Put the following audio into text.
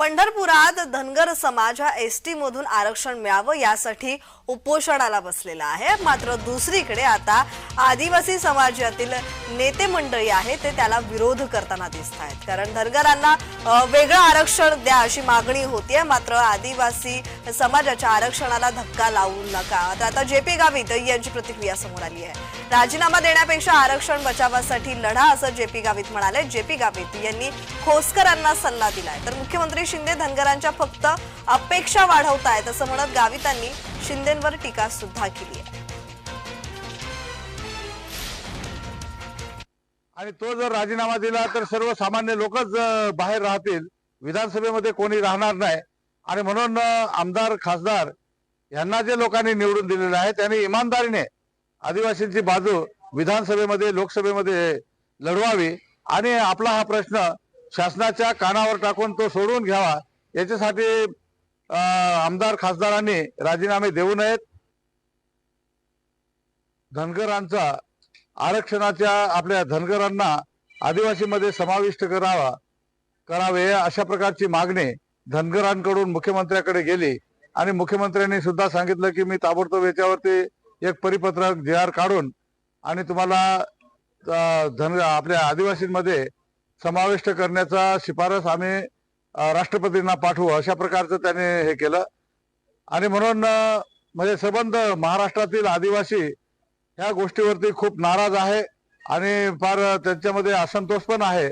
पंढरपुरात धनगर समाज हा एस टी मधून आरक्षण मिळावं यासाठी उपोषणाला बसलेला आहे. मात्र दुसरीकडे आता आदिवासी समाजातील नेते मंडळी आहे ते त्याला विरोध करताना दिसत आहेत. कारण धनगरांना वेगळं आरक्षण द्या अशी मागणी होतीये मात्र आदिवासी समाजाच्या आरक्षणाला धक्का लावू नका. तर आता जे पी गावित यांची प्रतिक्रिया समोर आली आहे. राजीनामा देण्यापेक्षा आरक्षण बचावासाठी लढा असं जे पी गावित म्हणाले. जे पी गावित यांनी खोसकरांना सल्ला दिलाय. तर मुख्यमंत्री शिंदे धनगरांच्या फक्त अपेक्षा वाढवतायत असं म्हणत गावितांनी शिंदेवर टीका सुद्धा केली आहे. आणि तो जर राजीनामा दिला तर सर्वसामान्य लोकच बाहेर राहतील. विधानसभेमध्ये कोणी राहणार नाही. आणि म्हणून आमदार खासदार यांना जे लोकांनी निवडून दिलेलं आहे त्यांनी इमानदारीने आदिवासींची बाजू विधानसभेमध्ये लोकसभेमध्ये लढवावी. आणि आपला हा प्रश्न शासनाच्या कानावर टाकून तो सोडवून घ्यावा. याच्यासाठी आमदार खासदारांनी राजीनामे देऊ नयेत. धनगरांचा आरक्षणाच्या आपल्या धनगरांना आदिवासीमध्ये समाविष्ट करावा करावे अशा प्रकारची मागणी धनगरांकडून मुख्यमंत्र्याकडे गेली. आणि मुख्यमंत्र्यांनी सुद्धा सांगितलं की मी ताबडतोब याच्यावरती एक परिपत्रक जे आर काढून आणि तुम्हाला धन आपल्या आदिवासींमध्ये समाविष्ट करण्याचा शिफारस आम्ही राष्ट्रपतींना पाठवू अशा प्रकारचं त्याने हे केलं. आणि म्हणून म्हणजे सबंध महाराष्ट्रातील आदिवासी ह्या गोष्टीवरती खूप नाराज आहे आणि फार त्यांच्यामध्ये असंतोष पण आहे.